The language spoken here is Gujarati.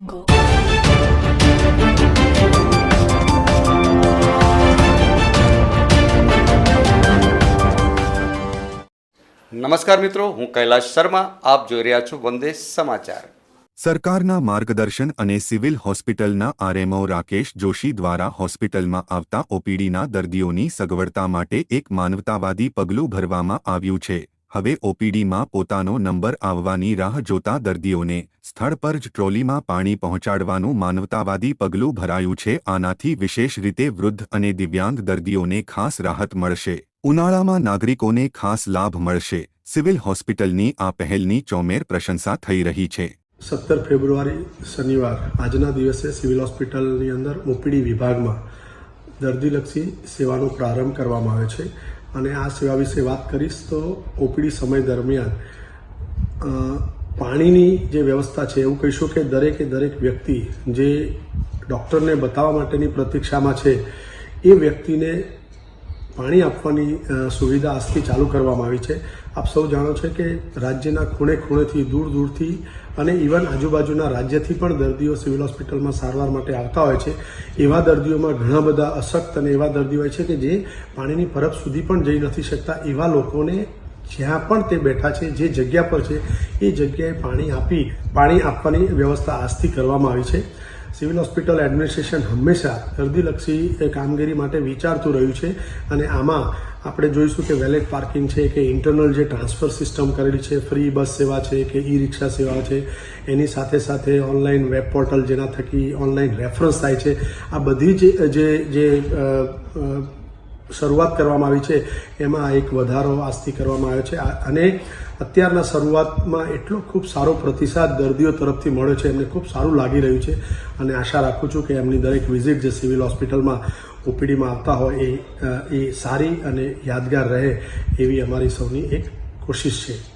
Go. નમસ્કાર મિત્રો હું કૈલાશ શર્મા આપ જોઈ રહ્યા છો વંદે સમાચાર સરકારના માર્ગદર્શન અને સિવિલ હોસ્પિટલના આરએમઓ રાકેશ જોશી દ્વારા હોસ્પિટલમાં આવતા ઓપીડીના દર્દીઓની સગવડતા માટે એક માનવતાવાદી પગલું ભરવામાં આવ્યું છે હવે ઓપીડીમાં પોતાનો નંબર આવવાની રાહ જોતા દર્દીઓને સ્થળ પર જ ટ્રોલીમાં પાણી પહોંચાડવાનું માનવતાવાદી પગલું ભરાયું છે. આનાથી વિશેષ રીતે વૃદ્ધ અને દિવ્યાંગ દર્દીઓને ખાસ રાહત મળશે. ઉનાળામાં નાગરિકોને ખાસ લાભ મળશે. સિવિલ હોસ્પિટલની આ પહેલની ચોમેર પ્રશંસા થઈ રહી છે. સત્તર ફેબ્રુઆરી શનિવાર, આજના દિવસે સિવિલ હોસ્પિટલની અંદર ઓપીડી વિભાગમાં દર્દીલક્ષી સેવાનો પ્રારંભ કરવામાં આવ્યો છે. અને આ સેવા વિશે વાત કરીશ તો ઓપીડી સમય દરમિયાન પાણીની જે વ્યવસ્થા છે, એવું કહીશું કે દરેકે દરેક વ્યક્તિ જે ડૉક્ટરને બતાવવા માટેની પ્રતીક્ષામાં છે, એ વ્યક્તિને પાણી આપવાની સુવિધા આજથી ચાલુ કરવામાં આવી છે. આપ સૌ જાણો છો કે રાજ્યના ખૂણે ખૂણેથી, દૂર દૂરથી અને ઇવન આજુબાજુના રાજ્યથી પણ દર્દીઓ સિવિલ હોસ્પિટલમાં સારવાર માટે આવતા હોય છે. એવા દર્દીઓમાં ઘણા બધા અશક્ત અને એવા દર્દીઓ હોય છે કે જે પાણીની પરબ સુધી પણ જઈ નથી શકતા. એવા લોકોને જ્યાં પણ તે બેઠા છે, જે જગ્યા પર છે, એ જગ્યાએ પાણી આપી, પાણી આપવાની વ્યવસ્થા આજથી કરવામાં આવી છે. સિવિલ હોસ્પિટલ એડમિનિસ્ટ્રેશન હંમેશા દર્દીલક્ષી કામગીરી માટે વિચારતું રહ્યું છે અને આમાં આપણે જોઈશું કે વેલેટ પાર્કિંગ છે કે ઇન્ટરનલ જે ટ્રાન્સફર સિસ્ટમ કરેલી છે, ફ્રી બસ સેવા છે કે ઈ રિક્ષા સેવા છે, એની સાથે સાથે ઓનલાઈન વેબ પોર્ટલ જેના થકી ઓનલાઈન રેફરન્સ થાય છે. આ બધી જ જે જે શરૂઆત કરવામાં આવી છે. એમાં એક વધારો આજથી કરવામાં આવ્યો છે. અને અત્યારના શરૂઆતમાં એટલો ખૂબ સારો પ્રતિસાદ દર્દીઓ તરફથી મળ્યો છે. એમને ખૂબ સારું લાગી રહ્યું છે. અને આશા રાખું છું કે એમની દરેક વિઝિટ જે સિવિલ હોસ્પિટલમાં ઓપીડીમાં આવતા હોય એ એ સારી અને યાદગાર રહે એવી અમારી સૌની એક કોશિશ છે.